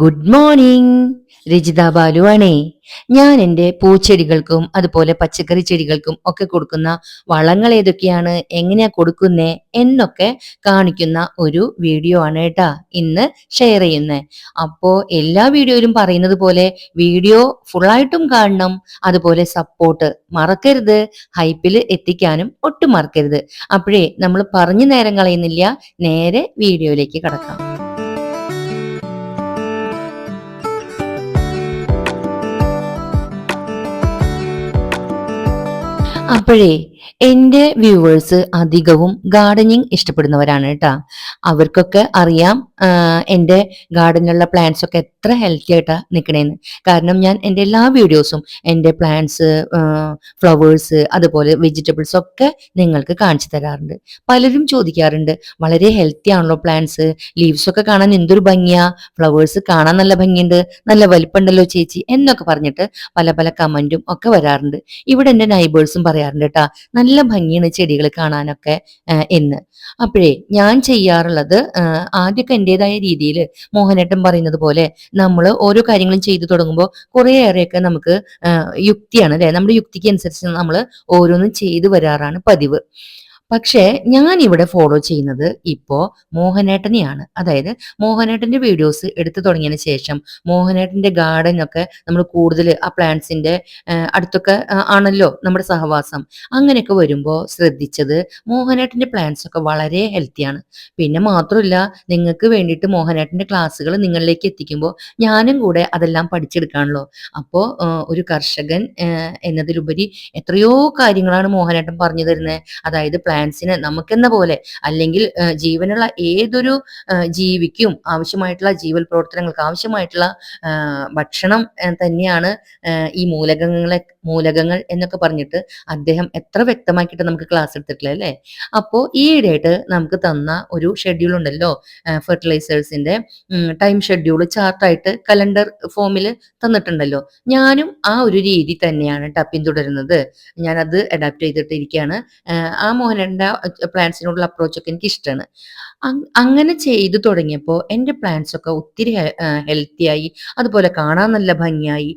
Good morning Rajitha ബാലുവാണേ. ഞാൻ എന്റെ പൂച്ചെടികൾക്കും അതുപോലെ പച്ചക്കറി ചെടികൾക്കും ഒക്കെ കൊടുക്കുന്ന വളങ്ങൾ ഏതൊക്കെയാണ് എങ്ങനെയാ കൊടുക്കുന്നേ എന്നൊക്കെ കാണിക്കുന്ന ഒരു വീഡിയോ ആണ് കേട്ടാ ഇന്ന് ഷെയർ ചെയ്യുന്നത് അപ്പോ എല്ലാ വീഡിയോയിലും പറയുന്നത് പോലെ വീഡിയോ ഫുള്ളായിട്ടും കാണണം അതുപോലെ സപ്പോർട്ട് മറക്കരുത് ഹൈപ്പിൽ എത്തിക്കാനും ഒട്ടും മറക്കരുത്. അപ്പോഴേ നമ്മൾ പറഞ്ഞു നേരം കളയുന്നില്ല നേരെ വീഡിയോയിലേക്ക് കടക്കാം. അപ്പോഴേ എന്റെ വ്യൂവേഴ്സ് അധികവും ഗാർഡനിങ് ഇഷ്ടപ്പെടുന്നവരാണ് കേട്ടാ. അവർക്കൊക്കെ അറിയാം എന്റെ എന്റെ ഗാർഡനിലുള്ള പ്ലാന്റ്സ് ഒക്കെ എത്ര ഹെൽത്തി ആയിട്ടാ നിൽക്കണേന്ന് കാരണം ഞാൻ എന്റെ എല്ലാ വീഡിയോസും എന്റെ പ്ലാന്റ്സ് ഫ്ലവേഴ്സ് അതുപോലെ വെജിറ്റബിൾസ് ഒക്കെ നിങ്ങൾക്ക് കാണിച്ചു തരാറുണ്ട്. പലരും ചോദിക്കാറുണ്ട് വളരെ ഹെൽത്തി ആണല്ലോ പ്ലാന്റ്സ് ലീവ്സ് ഒക്കെ കാണാൻ എന്തൊരു ഭംഗിയാ? ഫ്ലവേഴ്സ് കാണാൻ നല്ല ഭംഗിയുണ്ട് നല്ല വലിപ്പമുണ്ടല്ലോ ചേച്ചി എന്നൊക്കെ പറഞ്ഞിട്ട് പല പല കമന്റും ഒക്കെ വരാറുണ്ട്. ഇവിടെ എന്റെ നൈബേഴ്സും പറയാറുണ്ട് കേട്ടാ നല്ല ഭംഗിയാണ് ചെടികൾ കാണാനൊക്കെ എന്ന്. അപ്പോഴേ ഞാൻ ചെയ്യാറുള്ളത് ആദ്യമൊക്കെ എന്റെതായ രീതിയിൽ മോഹനേട്ടൻ പറയുന്നത് പോലെ നമ്മൾ ഓരോ കാര്യങ്ങളും ചെയ്തു തുടങ്ങുമ്പോൾ കുറേയേറെയൊക്കെ നമുക്ക് യുക്തിയാണ് അല്ലെ? നമ്മുടെ യുക്തിക്ക് അനുസരിച്ച് നമ്മൾ ഓരോന്നും ചെയ്തു വരാറാണ് പതിവ്. പക്ഷേ ഞാൻ ഇവിടെ ഫോളോ ചെയ്യുന്നത് ഇപ്പോ മോഹനേട്ടനെയാണ്. അതായത് മോഹനേട്ടന്റെ വീഡിയോസ് എടുത്തു തുടങ്ങിയതിന് ശേഷം മോഹനേട്ടന്റെ ഗാർഡനൊക്കെ നമ്മൾ കൂടുതൽ ആ പ്ലാന്റ്സിന്റെ അടുത്തൊക്കെ ആണല്ലോ നമ്മുടെ സഹവാസം. അങ്ങനെയൊക്കെ വരുമ്പോൾ ശ്രദ്ധിച്ചത് മോഹനേട്ടന്റെ പ്ലാന്റ്സ് ഒക്കെ വളരെ ഹെൽത്തിയാണ് പിന്നെ മാത്രമല്ല നിങ്ങൾക്ക് വേണ്ടിയിട്ട് മോഹനേട്ടന്റെ ക്ലാസ്സുകൾ നിങ്ങളിലേക്ക് എത്തിക്കുമ്പോൾ ഞാനും കൂടെ അതെല്ലാം പഠിച്ചെടുക്കാണല്ലോ. അപ്പോൾ ഒരു കർഷകൻ എന്നതിലുപരി എത്രയോ കാര്യങ്ങളാണ് മോഹനേട്ടൻ പറഞ്ഞു തരുന്നത് അതായത് പ്ലാന്റ്സിന് നമുക്കെന്ന പോലെ അല്ലെങ്കിൽ ജീവനുള്ള ഏതൊരു ജീവിക്കും ആവശ്യമായിട്ടുള്ള ജീവൽ പ്രവർത്തനങ്ങൾക്ക് ആവശ്യമായിട്ടുള്ള ഭക്ഷണം തന്നെയാണ് ഈ മൂലകങ്ങളെ മൂലകങ്ങൾ എന്നൊക്കെ പറഞ്ഞിട്ട് അദ്ദേഹം എത്ര വ്യക്തമാക്കിയിട്ട് നമുക്ക് ക്ലാസ് എടുത്തിട്ടില്ല അല്ലേ? അപ്പോൾ ഈയിടെയായിട്ട് നമുക്ക് തന്ന ഒരു ഷെഡ്യൂൾ ഉണ്ടല്ലോ ഫെർട്ടിലൈസേഴ്സിന്റെ ടൈം ഷെഡ്യൂൾ ചാർട്ടായിട്ട് കലണ്ടർ ഫോമിൽ തന്നിട്ടുണ്ടല്ലോ. ഞാനും ആ ഒരു രീതി തന്നെയാണ് ട്ടാ പിന്തുടരുന്നത്. ഞാനത് അഡാപ്റ്റ് ചെയ്തിട്ടിരിക്കുകയാണ് ആ ആ മോഹനന്റെ പ്ലാന്റ്സിനോടുള്ള അപ്രോച്ച് ഒക്കെ എനിക്ക് ഇഷ്ടമാണ് അങ്ങനെ ചെയ്തു തുടങ്ങിയപ്പോൾ എന്റെ പ്ലാന്റ്സ് ഒക്കെ ഒത്തിരി ഹെൽത്തിയായി അതുപോലെ കാണാൻ നല്ല ഭംഗിയായി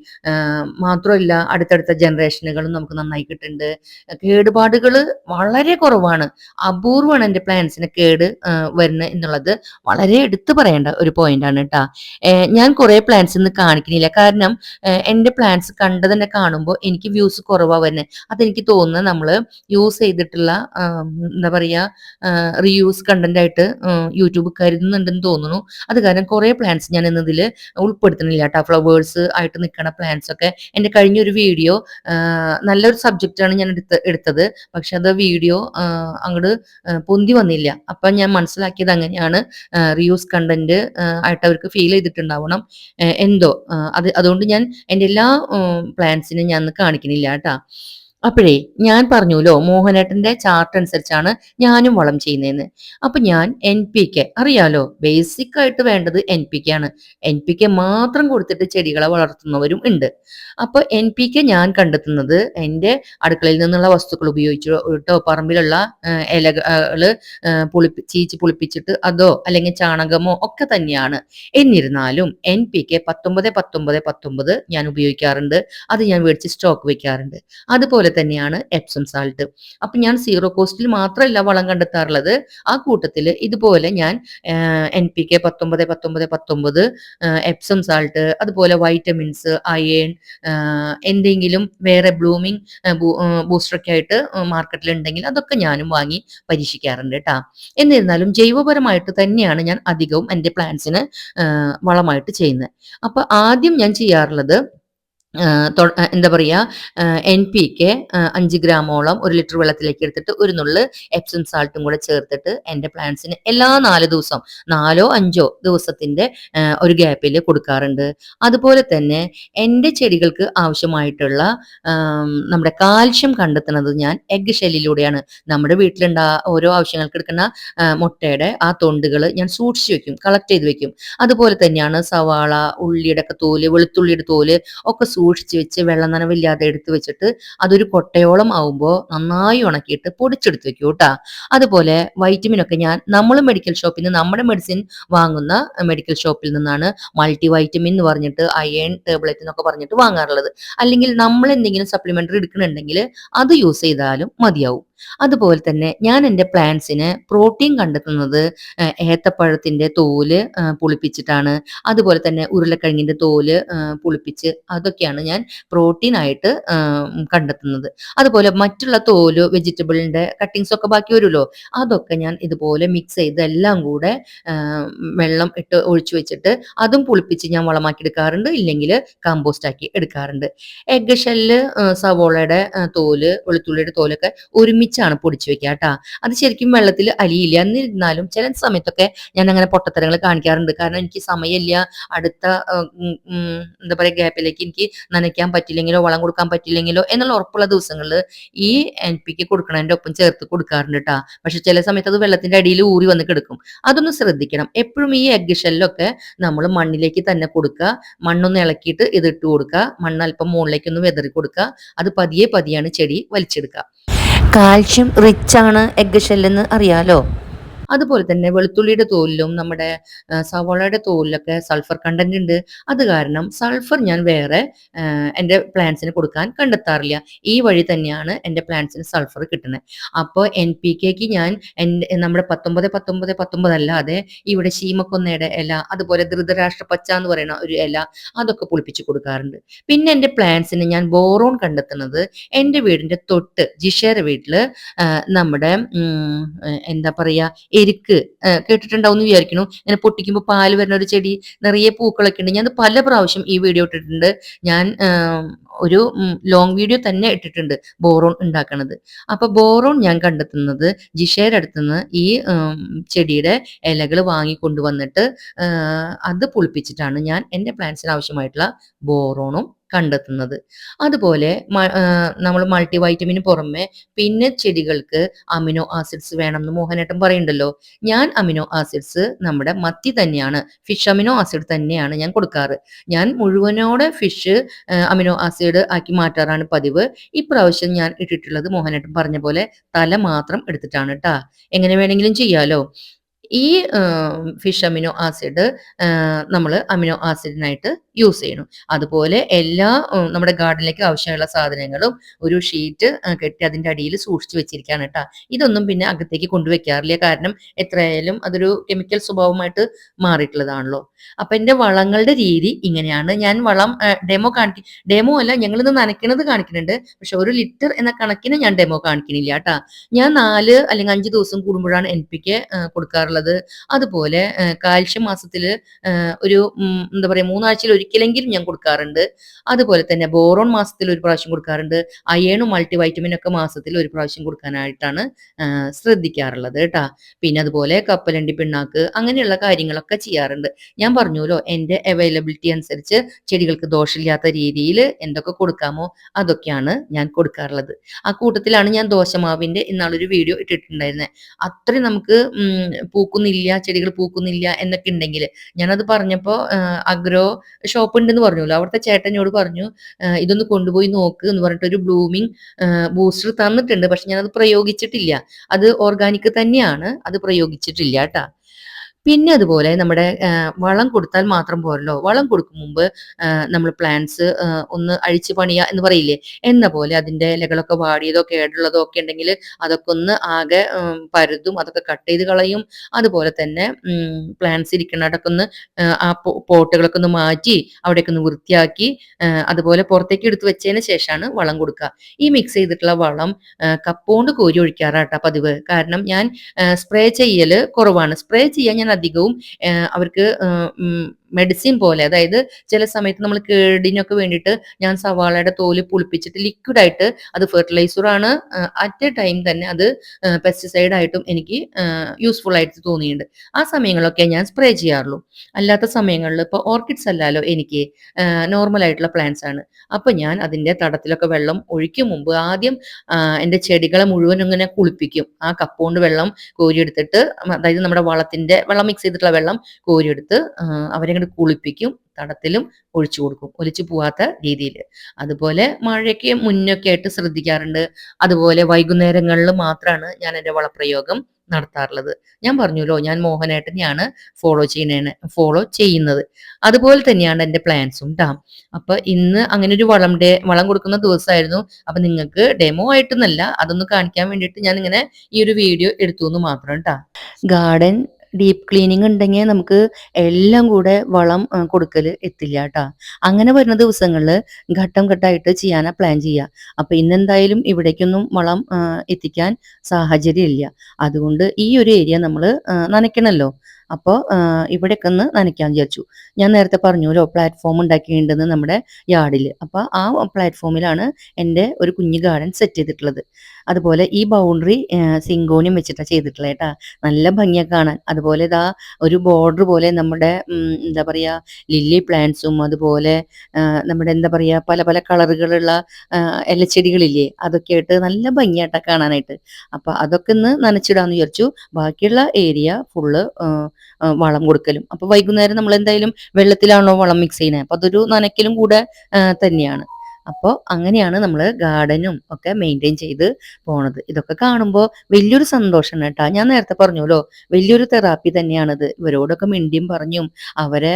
മാത്രമല്ല അടുത്തടുത്ത ജനറേഷനുകളും നമുക്ക് നന്നായി കിട്ടുന്നുണ്ട്. കേടുപാടുകൾ വളരെ കുറവാണ്. അപൂർവമാണ് എന്റെ പ്ലാന്റ്സിന് കേട് വരുന്നത് എന്നുള്ളത് വളരെ എടുത്തു പറയേണ്ട ഒരു പോയിന്റ് ആണ് കേട്ടാ ഞാൻ കുറെ പ്ലാന്റ്സ് ഇന്ന് കാണിക്കുന്നില്ല. കാരണം എന്റെ പ്ലാന്റ്സ് കണ്ടു തന്നെ കാണുമ്പോൾ എനിക്ക് വ്യൂസ് കുറവാണ് വരുന്നത്. അതെനിക്ക് തോന്നുന്നത് നമ്മൾ യൂസ് ചെയ്തിട്ടുള്ള എന്താ പറയുക റീയൂസ് കണ്ടന്റ് ആയിട്ട് യൂട്യൂബ് കരുതുന്നുണ്ടെന്ന് തോന്നുന്നു. അത് കാരണം കുറെ പ്ലാന്റ്സ് ഞാൻ ഇന്നതിൽ ഉൾപ്പെടുത്തുന്നില്ല കേട്ടോ. ഫ്ലവേഴ്സ് ആയിട്ട് നിൽക്കുന്ന പ്ലാന്റ്സ് ഒക്കെ. എന്റെ കഴിഞ്ഞൊരു വീഡിയോ നല്ലൊരു സബ്ജക്റ്റ് ആണ് ഞാൻ എടുത്ത് എടുത്തത്. പക്ഷെ അത് വീഡിയോ അങ്ങോട്ട് പൊന്തി വന്നില്ല. അപ്പൊ ഞാൻ മനസ്സിലാക്കിയത് അങ്ങനെയാണ്. റിയൂസ് കണ്ടന്റ് ആയിട്ട് അവർക്ക് ഫീൽ ചെയ്തിട്ടുണ്ടാവണം. എന്തോ അത് അതുകൊണ്ട് ഞാൻ എന്റെ എല്ലാ പ്ലാൻസിനും ഞാൻ കാണിക്കുന്നില്ല കേട്ടാ. അപ്പോഴേ ഞാൻ പറഞ്ഞുല്ലോ മോഹനേട്ടന്റെ ചാർട്ട് അനുസരിച്ചാണ് ഞാനും വളം ചെയ്യുന്നതെന്ന്. അപ്പൊ ഞാൻ എൻ പി കെ അറിയാലോ ബേസിക് ആയിട്ട് വേണ്ടത് എൻ പി കെ ആണ്. എൻ പി കെ മാത്രം കൊടുത്തിട്ട് ചെടികളെ വളർത്തുന്നവരും ഉണ്ട്. അപ്പൊ എൻ പി കെ ഞാൻ കണ്ടെത്തുന്നത് എന്റെ അടുക്കളയിൽ നിന്നുള്ള വസ്തുക്കൾ ഉപയോഗിച്ചിട്ടോ പറമ്പിലുള്ള ഇലകൾ പുളിപ്പി ചീച്ച് പുളിപ്പിച്ചിട്ട് അതോ അല്ലെങ്കിൽ ചാണകമോ ഒക്കെ തന്നെയാണ്. എന്നിരുന്നാലും എൻ പി കെ പത്തൊമ്പത് പത്തൊമ്പത് പത്തൊമ്പത് ഞാൻ ഉപയോഗിക്കാറുണ്ട്. അത് ഞാൻ മേടിച്ച് സ്റ്റോക്ക് വെക്കാറുണ്ട്. അതുപോലെ തന്നെയാണ് എപ്സം സാൾട്ട് അപ്പൊ ഞാൻ സീറോ കോസ്റ്റിൽ മാത്രമല്ല വളം കണ്ടെത്താറുള്ളത്. ആ കൂട്ടത്തിൽ ഇതുപോലെ ഞാൻ എൻ പി കെ പത്തൊമ്പത് പത്തൊമ്പത് പത്തൊമ്പത് എപ്സം സാൾട്ട് അതുപോലെ വൈറ്റമിൻസ് അയേൺ എന്തെങ്കിലും വേറെ ബ്ലൂമിങ് ബൂസ്റ്ററൊക്കെ ആയിട്ട് മാർക്കറ്റിൽ ഉണ്ടെങ്കിൽ അതൊക്കെ ഞാനും വാങ്ങി പരീക്ഷിക്കാറുണ്ട് കേട്ടാ എന്നിരുന്നാലും ജൈവപരമായിട്ട് തന്നെയാണ് ഞാൻ അധികവും എന്റെ പ്ലാന്റ്സിന് വളമായിട്ട് ചെയ്യുന്നത്. അപ്പൊ ആദ്യം ഞാൻ ചെയ്യാറുള്ളത് എന്താ പറയുക എൻ പി കെ അഞ്ച് ഗ്രാമോളം ഒരു ലിറ്റർ വെള്ളത്തിലേക്ക് എടുത്തിട്ട് ഒരു നുള്ള് എപ്സം സാൾട്ടും കൂടെ ചേർത്തിട്ട് എന്റെ പ്ലാന്റ്സിന് എല്ലാ നാല് ദിവസം നാലോ അഞ്ചോ ദിവസത്തിന്റെ ഒരു ഗ്യാപ്പിൽ കൊടുക്കാറുണ്ട്. അതുപോലെ തന്നെ എന്റെ ചെടികൾക്ക് ആവശ്യമായിട്ടുള്ള നമ്മുടെ കാൽഷ്യം കണ്ടെത്തുന്നത് ഞാൻ എഗ് ഷെല്ലിലൂടെയാണ് നമ്മുടെ വീട്ടിലുണ്ടാ ഓരോ ആവശ്യങ്ങൾക്ക് എടുക്കുന്ന മുട്ടയുടെ ആ തൊണ്ടുകൾ ഞാൻ സൂക്ഷിച്ചു വെക്കും കളക്ട് ചെയ്ത് വെക്കും. അതുപോലെ തന്നെയാണ് സവാള ഉള്ളിയുടെ ഒക്കെ തോൽ വെളുത്തുള്ളിയുടെ തോൽ ഒക്കെ സൂക്ഷിച്ച് വെച്ച് വെള്ളം നനവില്ലാതെ എടുത്തു വെച്ചിട്ട് അതൊരു കൊട്ടയോളം ആവുമ്പോൾ നന്നായി ഉണക്കിയിട്ട് പൊടിച്ചെടുത്ത് വെക്കൂ കേട്ടാ. അതുപോലെ വൈറ്റമിൻ ഒക്കെ ഞാൻ നമ്മൾ മെഡിക്കൽ ഷോപ്പിൽ നിന്ന് നമ്മുടെ മെഡിസിൻ വാങ്ങുന്ന മെഡിക്കൽ ഷോപ്പിൽ നിന്നാണ് മൾട്ടി വൈറ്റമിൻ എന്ന് പറഞ്ഞിട്ട് അയൺ ടേബ്ലറ്റ് എന്നൊക്കെ പറഞ്ഞിട്ട് വാങ്ങാറുള്ളത്. അല്ലെങ്കിൽ നമ്മൾ എന്തെങ്കിലും സപ്ലിമെന്ററി എടുക്കുന്നുണ്ടെങ്കിൽ അത് യൂസ് ചെയ്താലും മതിയാവും. അതുപോലെ തന്നെ ഞാൻ എന്റെ പ്ലാന്റ്സിന് പ്രോട്ടീൻ കണ്ടെത്തുന്നത് ഏത്തപ്പഴത്തിന്റെ തോൽ പുളിപ്പിച്ചിട്ടാണ്. അതുപോലെ തന്നെ ഉരുളക്കിഴങ്ങിന്റെ തോൽ പുളിപ്പിച്ച് അതൊക്കെയാണ് ഞാൻ പ്രോട്ടീനായിട്ട് കണ്ടെത്തുന്നത്. അതുപോലെ മറ്റുള്ള തോൽ വെജിറ്റബിളിന്റെ കട്ടിങ്സ് ഒക്കെ ബാക്കി വരുമല്ലോ? അതൊക്കെ ഞാൻ ഇതുപോലെ മിക്സ് ചെയ്ത് എല്ലാം കൂടെ വെള്ളം ഇട്ട് ഒഴിച്ചു വെച്ചിട്ട് അതും പുളിപ്പിച്ച് ഞാൻ വളമാക്കി എടുക്കാറുണ്ട്. ഇല്ലെങ്കിൽ കമ്പോസ്റ്റ് ആക്കി എടുക്കാറുണ്ട്. എഗ് ഷെല്ല് സവോളയുടെ തോൽ വെളുത്തുള്ളിയുടെ തോലൊക്കെ ഒരുമിച്ചാണ് പൊടിച്ചു വെക്കുക അത് ശരിക്കും വെള്ളത്തിൽ അലിയില്ല. എന്നിരുന്നാലും ചില സമയത്തൊക്കെ ഞാൻ അങ്ങനെ പൊട്ടത്തരങ്ങൾ കാണിക്കാറുണ്ട്. കാരണം എനിക്ക് സമയമില്ല. അടുത്ത എന്താ പറയുക ഗ്യാപ്പിലേക്ക് എനിക്ക് നനയ്ക്കാൻ പറ്റില്ലെങ്കിലോ വളം കൊടുക്കാൻ പറ്റില്ലെങ്കിലോ എന്നുള്ള ഉറപ്പുള്ള ദിവസങ്ങളിൽ ഈ എൻ പി കെ കൊടുക്കണതിന്റെ ഒപ്പം ചേർത്ത് കൊടുക്കാറുണ്ട് കേട്ടാ. പക്ഷെ ചില സമയത്ത് അത് വെള്ളത്തിന്റെ അടിയിൽ ഊറി വന്ന് കിടക്കും. അതൊന്ന് ശ്രദ്ധിക്കണം. എപ്പോഴും ഈ എഗ് ഷെല്ലൊക്കെ നമ്മൾ മണ്ണിലേക്ക് തന്നെ കൊടുക്കുക. മണ്ണൊന്ന് ഇളക്കിയിട്ട് ഇത് ഇട്ട് കൊടുക്കുക. മണ്ണ് അല്പം മുകളിലേക്ക് ഒന്ന് വെതറി കൊടുക്കുക. അത് പതിയെ പതിയാണ് ചെടി വലിച്ചെടുക്കുക. കാൽഷ്യം റിച്ചാണ് ആണ് എഗ് ഷെല്ലെന്ന് അറിയാലോ. അതുപോലെ തന്നെ വെളുത്തുള്ളിയുടെ തോലിലും നമ്മുടെ സവോളയുടെ തോലിലൊക്കെ സൾഫർ കണ്ടന്റ് ഉണ്ട്. അത് കാരണം സൾഫർ ഞാൻ വേറെ എന്റെ പ്ലാന്റ്സിന് കൊടുക്കാൻ കണ്ടെത്താറില്ല. ഈ വഴി തന്നെയാണ് എന്റെ പ്ലാന്റ്സിന് സൾഫർ കിട്ടുന്നത്. അപ്പോൾ എൻ പി കെക്ക് ഞാൻ നമ്മുടെ പത്തൊമ്പത് പത്തൊമ്പത് പത്തൊമ്പത് അല്ലാതെ ഇവിടെ ശീമക്കൊന്നയുടെ ഇല അതുപോലെ ധൃതരാഷ്ട്ര പച്ച എന്ന് പറയുന്ന ഒരു ഇല അതൊക്കെ പുളിപ്പിച്ച് കൊടുക്കാറുണ്ട്. പിന്നെ എന്റെ പ്ലാന്റ്സിന് ഞാൻ ബോറോൺ കണ്ടെത്തുന്നത് എന്റെ വീടിന്റെ തൊട്ട് ജിഷയുടെ വീട്ടിൽ നമ്മുടെ എന്താ പറയാ എരിക്ക് കേട്ടിട്ടുണ്ടാവും എന്ന് വിചാരിക്കുന്നു. ഇങ്ങനെ പൊട്ടിക്കുമ്പോൾ പാൽ വരുന്ന ഒരു ചെടി നിറയെ പൂക്കളൊക്കെ ഉണ്ട്. ഞാൻ പല പ്രാവശ്യം ഈ വീഡിയോ ഇട്ടിട്ടുണ്ട്. ഞാൻ ഒരു ലോങ് വീഡിയോ തന്നെ ഇട്ടിട്ടുണ്ട് ബോറോൺ ഉണ്ടാക്കണത്. അപ്പൊ ബോറോൺ ഞാൻ കണ്ടെത്തുന്നത് ജിഷയുടെ അടുത്തുനിന്ന് ഈ ചെടിയുടെ ഇലകൾ വാങ്ങിക്കൊണ്ടുവന്നിട്ട് അത് പുളിപ്പിച്ചിട്ടാണ് ഞാൻ എന്റെ പ്ലാന്റ്സിന് ആവശ്യമായിട്ടുള്ള ബോറോണും കണ്ടെത്തുന്നത്. അതുപോലെ നമ്മൾ മൾട്ടി വൈറ്റമിന് പുറമെ പിന്നെ ചെടികൾക്ക് അമിനോ ആസിഡ്സ് വേണമെന്ന് മോഹനേട്ടൻ പറയുന്നുണ്ടല്ലോ. ഞാൻ അമിനോ ആസിഡ്സ് നമ്മുടെ മത്തി തന്നെയാണ്. ഫിഷ് അമിനോ ആസിഡ് തന്നെയാണ് ഞാൻ കൊടുക്കാറ്. ഞാൻ മുഴുവനോടെ ഫിഷ് അമിനോ ആസിഡ് ആക്കി മാറ്റാറാണ് പതിവ്. ഇപ്രാവശ്യം ഞാൻ ഇട്ടിട്ടുള്ളത് മോഹനേട്ടൻ പറഞ്ഞ പോലെ തല മാത്രം എടുത്തിട്ടാണ് കേട്ടാ എങ്ങനെ വേണമെങ്കിലും ചെയ്യാലോ. ഈ ഫിഷ് അമിനോ ആസിഡ് നമ്മൾ അമിനോ ആസിഡിനായിട്ട് യൂസ് ചെയ്യണം. അതുപോലെ എല്ലാ നമ്മുടെ ഗാർഡനിലേക്ക് ആവശ്യമുള്ള സാധനങ്ങളും ഒരു ഷീറ്റ് കെട്ടി അതിന്റെ അടിയിൽ സൂക്ഷിച്ചു വെച്ചിരിക്കുകയാണ് കേട്ടോ ഇതൊന്നും പിന്നെ അകത്തേക്ക് കൊണ്ടുവയ്ക്കാറില്ല. കാരണം എത്രയായാലും അതൊരു കെമിക്കൽ സ്വഭാവമായിട്ട് മാറിയിട്ടുള്ളതാണല്ലോ. അപ്പൊ എന്റെ വളങ്ങളുടെ രീതി ഇങ്ങനെയാണ്. ഞാൻ വളം ഡെമോ കാണിക്ക ഡെമോ അല്ല ഞങ്ങൾ ഇത് നനയ്ക്കണത് കാണിക്കുന്നുണ്ട്. പക്ഷെ ഒരു ലിറ്റർ എന്ന കണക്കിന് ഞാൻ ഡെമോ കാണിക്കണില്ല കേട്ടാ ഞാൻ നാല് അല്ലെങ്കിൽ അഞ്ച് ദിവസം കൂടുമ്പോഴാണ് എൻ പി കെ കൊടുക്കാറുള്ളത് അതുപോലെ കാൽഷ്യം മാസത്തിൽ ഒരു എന്താ പറയുക മൂന്നാഴ്ചയിൽ ഒരിക്കലെങ്കിലും ഞാൻ കൊടുക്കാറുണ്ട്. അതുപോലെ തന്നെ ബോറോൺ മാസത്തിൽ ഒരു പ്രാവശ്യം കൊടുക്കാറുണ്ട്. അയേണും മൾട്ടി വൈറ്റമിൻ ഒക്കെ മാസത്തിൽ ഒരു പ്രാവശ്യം കൊടുക്കാനായിട്ടാണ് ശ്രദ്ധിക്കാറുള്ളത് കേട്ടാ. പിന്നെ അതുപോലെ കപ്പലണ്ടി പിണ്ണാക്ക് അങ്ങനെയുള്ള കാര്യങ്ങളൊക്കെ ചെയ്യാറുണ്ട്. ഞാൻ പറഞ്ഞല്ലോ എന്റെ അവൈലബിലിറ്റി അനുസരിച്ച് ചെടികൾക്ക് ദോഷമില്ലാത്ത രീതിയിൽ എന്തൊക്കെ കൊടുക്കാമോ അതൊക്കെയാണ് ഞാൻ കൊടുക്കാറുള്ളത്. ആ കൂട്ടത്തിലാണ് ഞാൻ ദോശമാവിന്റെ ഇന്നാളൊരു വീഡിയോ ഇട്ടിട്ടുണ്ടായിരുന്നത് അത്രയും നമുക്ക് ഉം, പൂക്കുന്നില്ല ചെടികൾ പൂക്കുന്നില്ല എന്നൊക്കെ ഉണ്ടെങ്കിൽ ഞാനത് പറഞ്ഞപ്പോൾ അഗ്രോ ഷോപ്പ് ഉണ്ടെന്ന് പറഞ്ഞല്ലോ. അവിടുത്തെ ചേട്ടനോട് പറഞ്ഞു ഇതൊന്ന് കൊണ്ടുപോയി നോക്ക് എന്ന് പറഞ്ഞിട്ട് ഒരു ബ്ലൂമിങ് ബൂസ്റ്റർ തന്നിട്ടുണ്ട്. പക്ഷെ ഞാനത് പ്രയോഗിച്ചിട്ടില്ല. അത് ഓർഗാനിക് തന്നെയാണ്. അത് പ്രയോഗിച്ചിട്ടില്ല കേട്ടാ. പിന്നെ അതുപോലെ നമ്മുടെ വളം കൊടുത്താൽ മാത്രം പോരല്ലോ. വളം കൊടുക്കും മുമ്പ് നമ്മൾ പ്ലാന്റ്സ് ഒന്ന് അഴിച്ചു പണിയുക എന്ന് പറയില്ലേ? എന്ന പോലെ അതിന്റെ ഇലകളൊക്കെ വാടിയതോ കേടുള്ളതോ ഒക്കെ ഉണ്ടെങ്കിൽ അതൊക്കെ ഒന്ന് ആകെ പരുതും അതൊക്കെ കട്ട് ചെയ്ത് കളയും. അതുപോലെ തന്നെ പ്ലാന്റ്സ് ഇരിക്കുന്നിടത്തൊക്കെ ഒന്ന് ആ, പോട്ടുകളൊക്കെ ഒന്ന് മാറ്റി അവിടെയൊക്കെ ഒന്ന് വൃത്തിയാക്കി അതുപോലെ പുറത്തേക്ക് എടുത്തു വെച്ചതിന് ശേഷമാണ് വളം കൊടുക്കുക. ഈ മിക്സ് ചെയ്തിട്ടുള്ള വളം കപ്പോണ്ട് കോരി ഒഴിക്കാറാട്ടാ പതിവ്. കാരണം ഞാൻ സ്പ്രേ ചെയ്യൽ കുറവാണ്. സ്പ്രേ ചെയ്യാൻ ഞാൻ ആ, അവർക്ക് മെഡിസിൻ പോലെ. അതായത് ചില സമയത്ത് നമ്മൾ കേടിനൊക്കെ വേണ്ടിയിട്ട് ഞാൻ സവാളയുടെ തോൽ പുളിപ്പിച്ചിട്ട് ലിക്വിഡായിട്ട് അത് ഫെർട്ടിലൈസർ ആണ് അറ്റ് എ ടൈം തന്നെ അത് പെസ്റ്റിസൈഡ് ആയിട്ടും എനിക്ക് യൂസ്ഫുൾ ആയിട്ട് തോന്നിയിട്ടുണ്ട്. ആ സമയങ്ങളൊക്കെ ഞാൻ സ്പ്രേ ചെയ്യാറുള്ളൂ. അല്ലാത്ത സമയങ്ങളിൽ ഇപ്പോൾ ഓർക്കിഡ്സ് അല്ലല്ലോ എനിക്ക് നോർമൽ ആയിട്ടുള്ള പ്ലാന്റ്സ് ആണ്. അപ്പൊ ഞാൻ അതിന്റെ തടത്തിലൊക്കെ വെള്ളം ഒഴിക്കും മുമ്പ് ആദ്യം എന്റെ ചെടികളെ മുഴുവൻ ഇങ്ങനെ കുളിപ്പിക്കും. ആ കപ്പുകൊണ്ട് വെള്ളം കോരിയെടുത്തിട്ട് അതായത് നമ്മുടെ വളത്തിന്റെ വെള്ളം മിക്സ് ചെയ്തിട്ടുള്ള വെള്ളം കോരിയെടുത്ത് അവരെ ഇങ്ങോട്ട് കുളിപ്പിക്കും തടത്തിലും ഒഴിച്ചു കൊടുക്കും ഒലിച്ചു പോവാത്ത രീതിയിൽ അതുപോലെ മഴയ്ക്ക് മുന്നൊക്കെ ആയിട്ട് ശ്രദ്ധിക്കാറുണ്ട്. അതുപോലെ വൈകുന്നേരങ്ങളിൽ മാത്രമാണ് ഞാൻ എന്റെ വളപ്രയോഗം നടത്താറുള്ളത്. ഞാൻ പറഞ്ഞല്ലോ ഞാൻ മോഹനേട്ടനെയാണ് ഫോളോ ചെയ്യുന്ന ഫോളോ ചെയ്യുന്നത്. അതുപോലെ തന്നെയാണ് എന്റെ പ്ലാൻസും ട്ടാ. അപ്പൊ ഇന്ന് അങ്ങനെ ഒരു വളം ഡേ വളം കൊടുക്കുന്ന ദിവസമായിരുന്നു അപ്പൊ നിങ്ങൾക്ക് ഡെമോ ആയിട്ടൊന്നല്ല അതൊന്ന് കാണിക്കാൻ വേണ്ടിയിട്ട് ഞാൻ ഇങ്ങനെ ഈ ഒരു വീഡിയോ എടുത്തു എന്ന് മാത്രം ട്ടാ. ഗാർഡൻ ഡീപ്പ് ക്ലീനിങ് ഉണ്ടെങ്കിൽ നമുക്ക് എല്ലാം കൂടെ വളം കൊടുക്കൽ എത്തില്ല കേട്ടോ. അങ്ങനെ വരുന്ന ദിവസങ്ങളിൽ ഘട്ടം ഘട്ടമായിട്ട് ചെയ്യാനാ പ്ലാൻ ചെയ്യുക. അപ്പൊ ഇന്നെന്തായാലും ഇവിടേക്കൊന്നും വളം എത്തിക്കാൻ സാഹചര്യം ഇല്ല അതുകൊണ്ട് ഈ ഒരു ഏരിയ നമ്മൾ നനയ്ക്കണമല്ലോ അപ്പോൾ ഇവിടേക്ക് ഒന്ന് നനയ്ക്കാൻ വിചാരിച്ചു. ഞാൻ നേരത്തെ പറഞ്ഞല്ലോ പ്ലാറ്റ്ഫോം ഉണ്ടാക്കിയിട്ടുണ്ടെന്ന് നമ്മുടെ യാർഡിൽ അപ്പോൾ ആ പ്ലാറ്റ്ഫോമിലാണ് എന്റെ ഒരു കുഞ്ഞു ഗാർഡൻ സെറ്റ് ചെയ്തിട്ടുള്ളത്. അതുപോലെ ഈ ബൗണ്ടറി സിങ്കോണിയം വെച്ചിട്ടാണ് ചെയ്തിട്ടുള്ളത് കേട്ടാ. നല്ല ഭംഗിയൊക്കെ കാണാൻ. അതുപോലെ ഇതാ ഒരു ബോർഡർ പോലെ നമ്മുടെ എന്താ പറയുക ലില്ലി പ്ലാന്റ്സും അതുപോലെ നമ്മുടെ എന്താ പറയുക പല പല കളറുകളുള്ള ഇലച്ചെടികളില്ലേ അതൊക്കെ ആയിട്ട് നല്ല ഭംഗിയായിട്ടാണ് കാണാനായിട്ട്. അപ്പോൾ അതൊക്കെ ഒന്ന് നനച്ചിടാന്ന് വിചാരിച്ചു. ബാക്കിയുള്ള ഏരിയ ഫുള്ള് വളം കൊടുക്കലും. അപ്പൊ വൈകുന്നേരം നമ്മൾ എന്തായാലും വെള്ളത്തിലാണോ വളം മിക്സ് ചെയ്യുന്നത്. അപ്പൊ അതൊരു നനയ്ക്കലും കൂടെ തന്നെയാണ്. അപ്പോൾ അങ്ങനെയാണ് നമ്മൾ ഗാർഡനും ഒക്കെ മെയിന്റെയിൻ ചെയ്ത് പോണത്. ഇതൊക്കെ കാണുമ്പോൾ വലിയൊരു സന്തോഷമാണ് കേട്ടോ. ഞാൻ നേരത്തെ പറഞ്ഞല്ലോ വലിയൊരു തെറാപ്പി തന്നെയാണിത്. ഇവരോടൊക്കെ മിണ്ടിയും പറഞ്ഞും അവരെ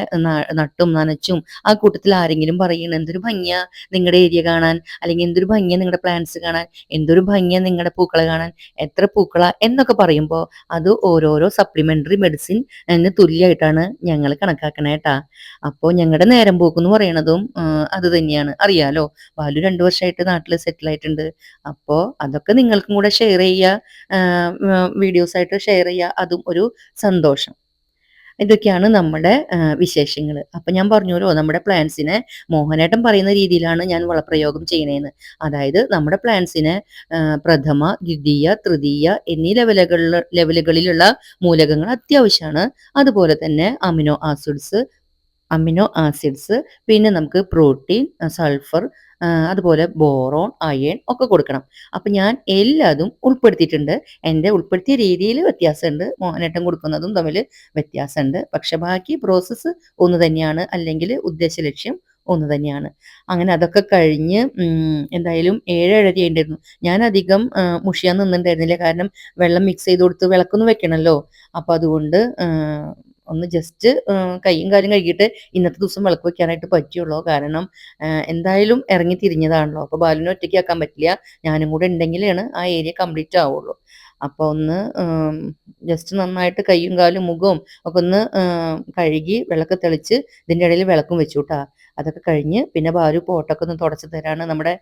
നട്ടും നനച്ചും ആ കൂട്ടത്തിൽ ആരെങ്കിലും പറയണം എന്തൊരു ഭംഗിയാ നിങ്ങളുടെ ഏരിയ കാണാൻ അല്ലെങ്കിൽ എന്തൊരു ഭംഗിയാ നിങ്ങളുടെ പ്ലാന്റ്സ് കാണാൻ എന്തൊരു ഭംഗിയാ നിങ്ങളുടെ പൂക്കളെ കാണാൻ എത്ര പൂക്കള എന്നൊക്കെ പറയുമ്പോൾ അത് ഓരോരോ സപ്ലിമെന്ററി മെഡിസിൻ എന്ന് തുല്യമായിട്ടാണ് ഞങ്ങൾ കണക്കാക്കണേട്ടാ അപ്പോൾ ഞങ്ങളുടെ നേരം പോക്കെന്ന് പറയണതും അത് തന്നെയാണ്. അറിയാലോ? ബാലു രണ്ടു വർഷമായിട്ട് നാട്ടിൽ സെറ്റിൽ ആയിട്ടുണ്ട്. അപ്പോൾ അതൊക്കെ നിങ്ങൾക്കും കൂടെ ഷെയർ ചെയ്യുക വീഡിയോസ് ആയിട്ട് ഷെയർ ചെയ്യുക അതും ഒരു സന്തോഷം. ഇതൊക്കെയാണ് നമ്മുടെ വിശേഷങ്ങൾ അപ്പൊ ഞാൻ പറഞ്ഞല്ലോ നമ്മുടെ പ്ലാൻസിനെ മോഹനേട്ടൻ പറയുന്ന രീതിയിലാണ് ഞാൻ വളപ്രയോഗം ചെയ്യണേന്ന്. അതായത് നമ്മുടെ പ്ലാൻസിനെ പ്രഥമ ദ്വിതീയ തൃതീയ എന്നീ ലെവലുകളിൽ ലെവലുകളിലുള്ള മൂലകങ്ങൾ അത്യാവശ്യമാണ് അതുപോലെ തന്നെ അമിനോ ആസിഡ്സ് അമിനോ ആസിഡ്സ് പിന്നെ നമുക്ക് പ്രോട്ടീൻ സൾഫർ അതുപോലെ ബോറോൺ അയൺ ഒക്കെ കൊടുക്കണം. അപ്പം ഞാൻ എല്ലാതും ഉൾപ്പെടുത്തിയിട്ടുണ്ട്. എന്റെ ഉൾപ്പെടുത്തിയ രീതിയിൽ വ്യത്യാസമുണ്ട്. മോഹനേട്ടൻ കൊടുക്കുന്നതും തമ്മിൽ വ്യത്യാസമുണ്ട്. പക്ഷെ ബാക്കി പ്രോസസ്സ് ഒന്ന് തന്നെയാണ്. അല്ലെങ്കിൽ ഉദ്ദേശ ലക്ഷ്യം ഒന്ന് തന്നെയാണ്. അങ്ങനെ അതൊക്കെ കഴിഞ്ഞ് എന്തായാലും ഏഴഴ ചെയ്യേണ്ടിരുന്നു ഞാൻ അധികം മുഷിയാൻ നിന്നിട്ടുണ്ടായിരുന്നില്ല. കാരണം വെള്ളം മിക്സ് ചെയ്ത് കൊടുത്ത് വിളക്കൊന്നും വെക്കണമല്ലോ അപ്പൊ അതുകൊണ്ട് ഒന്ന് ജസ്റ്റ് കൈയും കാര്യം കഴുകിയിട്ട് ഇന്നത്തെ ദിവസം വിളക്ക് വെക്കാനായിട്ട് പറ്റുള്ളൂ. കാരണം എന്തായാലും ഇറങ്ങി തിരിഞ്ഞതാണല്ലോ. അപ്പോൾ ബാലിനെ ഒറ്റയ്ക്ക് ആക്കാൻ പറ്റില്ല. ഞാനും കൂടെ ഉണ്ടെങ്കിലാണ് ആ ഏരിയ കംപ്ലീറ്റ് ആവുള്ളൂ. അപ്പൊ ഒന്ന് ജസ്റ്റ് നന്നായിട്ട് കൈയും കാലും മുഖവും ഒക്കെ ഒന്ന് കഴുകി വിളക്ക് തെളിച്ച് ഇതിന്റെ ഇടയിൽ വിളക്കും വെച്ചു കേട്ടാ അതൊക്കെ കഴിഞ്ഞ് പിന്നെ ഭാര്യ പോട്ടൊക്കെ ഒന്ന് തുടച്ച് തരാണ്. നമ്മുടെ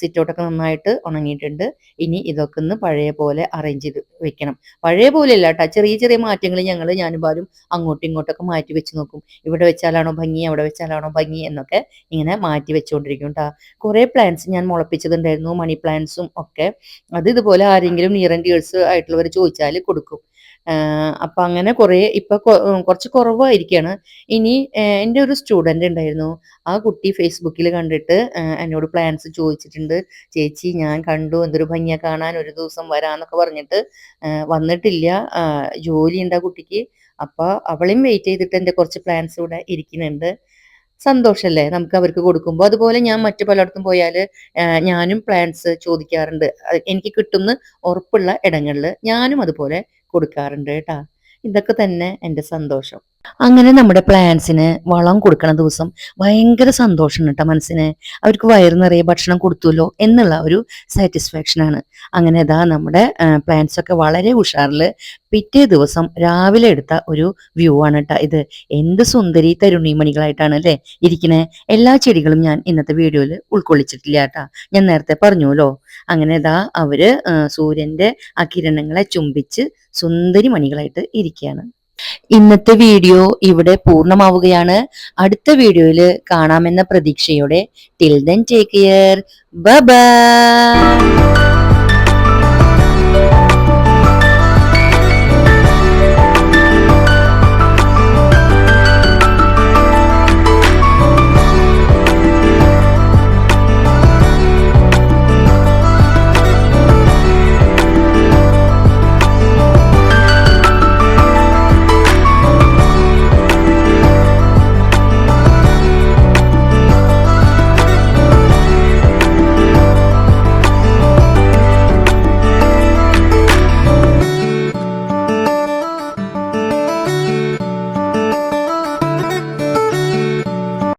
സിറ്റൗട്ടൊക്കെ നന്നായിട്ട് ഉണങ്ങിയിട്ടുണ്ട്. ഇനി ഇതൊക്കെ ഒന്ന് പഴയ പോലെ അറേഞ്ച് ചെയ്ത് വെക്കണം. പഴയ പോലെ അല്ല കേട്ടോ ചെറിയ ചെറിയ മാറ്റങ്ങൾ ഞങ്ങൾ ഞാനും ബാലും അങ്ങോട്ടും ഇങ്ങോട്ടൊക്കെ മാറ്റി വെച്ച് നോക്കും. ഇവിടെ വെച്ചാലാണോ ഭംഗി അവിടെ വെച്ചാലാണോ ഭംഗി എന്നൊക്കെ ഇങ്ങനെ മാറ്റി വെച്ചുകൊണ്ടിരിക്കും കേട്ടോ കുറേ പ്ലാന്റ്സ് ഞാൻ മുളപ്പിച്ചതുണ്ടായിരുന്നു മണി പ്ലാന്റ്സും ഒക്കെ. അത് ഇതുപോലെ ആരെങ്കിലും നിയർ ആൻഡ് ഡിയേഴ്സ് ആയിട്ടുള്ളവർ ചോദിച്ചാൽ കൊടുക്കും അപ്പം അങ്ങനെ കുറേ ഇപ്പൊ കുറച്ച് കുറവായിരിക്കാണ്. ഇനി എന്റെ ഒരു സ്റ്റുഡന്റ് ഉണ്ടായിരുന്നു ആ കുട്ടി ഫേസ്ബുക്കിൽ കണ്ടിട്ട് എന്നോട് പ്ലാൻസ് ചോദിച്ചിട്ടുണ്ട്. ചേച്ചി ഞാൻ കണ്ടു. എന്തൊരു ഭംഗിയ. കാണാൻ ഒരു ദിവസം വരാന്നൊക്കെ പറഞ്ഞിട്ട് വന്നിട്ടില്ല. ജോലിയുണ്ട് ആ കുട്ടിക്ക്. അപ്പൊ അവളെയും വെയിറ്റ് ചെയ്തിട്ട് എന്റെ കുറച്ച് പ്ലാൻസ് ഇവിടെ ഇരിക്കുന്നുണ്ട്. സന്തോഷല്ലേ നമുക്ക് അവർക്ക് കൊടുക്കുമ്പോൾ അതുപോലെ ഞാൻ മറ്റു പലയിടത്തും പോയാൽ ഞാനും പ്ലാന്റ്സ് ചോദിക്കാറുണ്ട്. എനിക്ക് കിട്ടുന്ന ഉറപ്പുള്ള ഇടങ്ങളിൽ ഞാനും അതുപോലെ കൊടുക്കാറുണ്ട് കേട്ടാ. ഇതൊക്കെ തന്നെ എന്റെ സന്തോഷം. അങ്ങനെ നമ്മുടെ പ്ലാന്റ്സിന് വളം കൊടുക്കണ ദിവസം ഭയങ്കര സന്തോഷം കേട്ടോ മനസ്സിന്. അവർക്ക് വയറ് നിറയെ ഭക്ഷണം കൊടുത്തുല്ലോ എന്നുള്ള ഒരു സാറ്റിസ്ഫാക്ഷൻ ആണ്. അങ്ങനെ ഇതാ നമ്മുടെ പ്ലാന്റ്സ് ഒക്കെ വളരെ ഉഷാറിൽ പിറ്റേ ദിവസം രാവിലെ എടുത്ത ഒരു വ്യൂ ആണ് കേട്ടോ ഇത്. എന്ത് സുന്ദരി തരുണീമണികളായിട്ടാണ് അല്ലേ ഇരിക്കണേ. എല്ലാ ചെടികളും ഞാൻ ഇന്നത്തെ വീഡിയോയിൽ ഉൾക്കൊള്ളിച്ചിട്ടില്ല കേട്ടാ ഞാൻ നേരത്തെ പറഞ്ഞുല്ലോ. അങ്ങനെ ഇതാ അവർ സൂര്യന്റെ ആ കിരണങ്ങളെ ചുംബിച്ച് സുന്ദരി മണികളായിട്ട് ഇരിക്കുകയാണ് ഇന്നത്തെ വീഡിയോ ഇവിടെ പൂർണമാവുകയാണ്. അടുത്ത വീഡിയോയിൽ കാണാമെന്ന പ്രതീക്ഷയോടെ. Till then take care bye